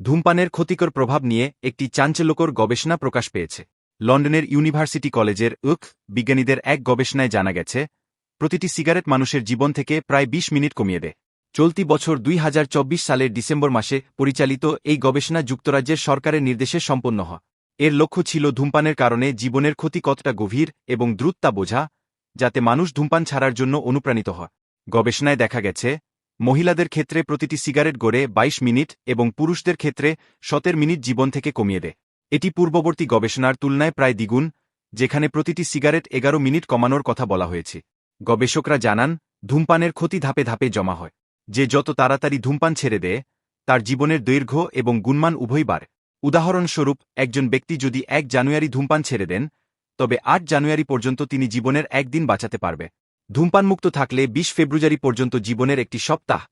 ধূমপানের ক্ষতিকর প্রভাব নিয়ে একটি চাঞ্চল্যকর গবেষণা প্রকাশ পেয়েছে। লন্ডনের ইউনিভার্সিটি কলেজের উক বিজ্ঞানীদের এক গবেষণায় জানা গেছে, প্রতিটি সিগারেট মানুষের জীবন থেকে প্রায় ২০ মিনিট কমিয়ে দেয়। চলতি বছর দুই হাজার চব্বিশ সালের ডিসেম্বর মাসে পরিচালিত এই গবেষণা যুক্তরাজ্যের সরকারের নির্দেশে সম্পন্ন হয়। এর লক্ষ্য ছিল ধূমপানের কারণে জীবনের ক্ষতি কতটা গভীর এবং দ্রুত তা বোঝা, যাতে মানুষ ধূমপান ছাড়ার জন্য অনুপ্রাণিত হয়। গবেষণায় দেখা গেছে মহিলাদের ক্ষেত্রে প্রতিটি সিগারেট গড়ে ২২ মিনিট এবং পুরুষদের ক্ষেত্রে সতের মিনিট জীবন থেকে কমিয়ে দেয়। এটি পূর্ববর্তী গবেষণার তুলনায় প্রায় দ্বিগুণ, যেখানে প্রতিটি সিগারেট এগারো মিনিট কমানোর কথা বলা হয়েছে। গবেষকরা জানান, ধূমপানের ক্ষতি ধাপে ধাপে জমা হয়। যে যত তাড়াতাড়ি ধূমপান ছেড়ে দেয়, তার জীবনের দৈর্ঘ্য এবং গুণমান উভয় বাড়ে। উদাহরণস্বরূপ, একজন ব্যক্তি যদি এক জানুয়ারি ধূমপান ছেড়ে দেন, তবে আট জানুয়ারি পর্যন্ত তিনি জীবনের একদিন বাঁচাতে পারবে। ধূমপানমুক্ত থাকলে বিশ ফেব্রুয়ারি পর্যন্ত জীবনের একটি সপ্তাহ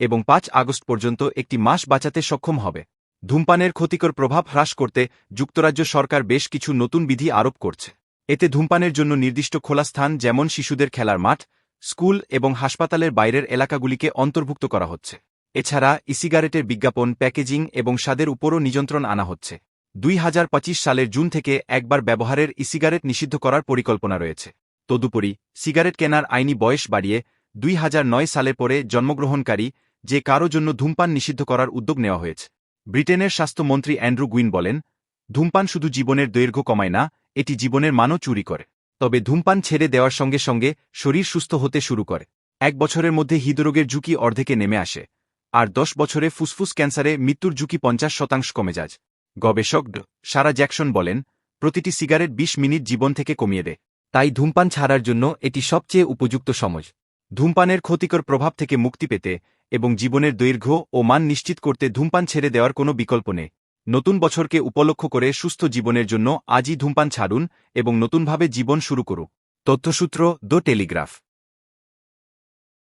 এবং পাঁচ আগস্ট পর্যন্ত একটি মাস বাঁচাতে সক্ষম হবে। ধূমপানের ক্ষতিকর প্রভাব হ্রাস করতে যুক্তরাজ্য সরকার বেশ কিছু নতুন বিধি আরোপ করছে। এতে ধূমপানের জন্য নির্দিষ্ট খোলা স্থান যেমন শিশুদের খেলার মাঠ, স্কুল এবং হাসপাতালের বাইরের এলাকাগুলিকে অন্তর্ভুক্ত করা হচ্ছে। এছাড়া ইসিগারেটের বিজ্ঞাপন, প্যাকেজিং এবং স্বাদের উপরও নিযন্ত্রণ আনা হচ্ছে। দুই হাজার পঁচিশ সালের জুন থেকে একবার ব্যবহারের ইসিগারেট নিষিদ্ধ করার পরিকল্পনা রয়েছে। তদুপরি সিগারেট কেনার আইনি বয়স বাড়িয়ে দুই হাজার নয় সালে পরে জন্মগ্রহণকারী যে কারও জন্য ধূমপান নিষিদ্ধ করার উদ্যোগ নেওয়া হয়েছে। ব্রিটেনের স্বাস্থ্যমন্ত্রী অ্যান্ড্রু গুইন বলেন, ধূমপান শুধু জীবনের দৈর্ঘ্য কমায় না, এটি জীবনের মানও চুরি করে। তবে ধূমপান ছেড়ে দেওয়ার সঙ্গে সঙ্গে শরীর সুস্থ হতে শুরু করে। এক বছরের মধ্যে হৃদরোগের ঝুঁকি অর্ধেকে নেমে আসে, আর দশ বছরে ফুসফুস ক্যান্সারে মৃত্যুর ঝুঁকি পঞ্চাশ শতাংশ কমে যায়। গবেষক সারা জ্যাকসন বলেন, প্রতিটি সিগারেট ২০ মিনিট জীবন থেকে কমিয়ে দেয়। তাই ধূমপান ছাড়ার জন্য এটি সবচেয়ে উপযুক্ত সময় ধূমপানের ক্ষতিকর প্রভাব থেকে মুক্তি পেতে এবং জীবনের দৈর্ঘ্য ও মান নিশ্চিত করতে ধূমপান ছেড়ে দেওয়ার কোনো বিকল্প নেই। নতুন বছরকে উপলক্ষ করে সুস্থ জীবনের জন্য আজই ধূমপান ছাড়ুন এবং নতুনভাবে জীবন শুরু করুন তথ্যসূত্র দ্য টেলিগ্রাফ।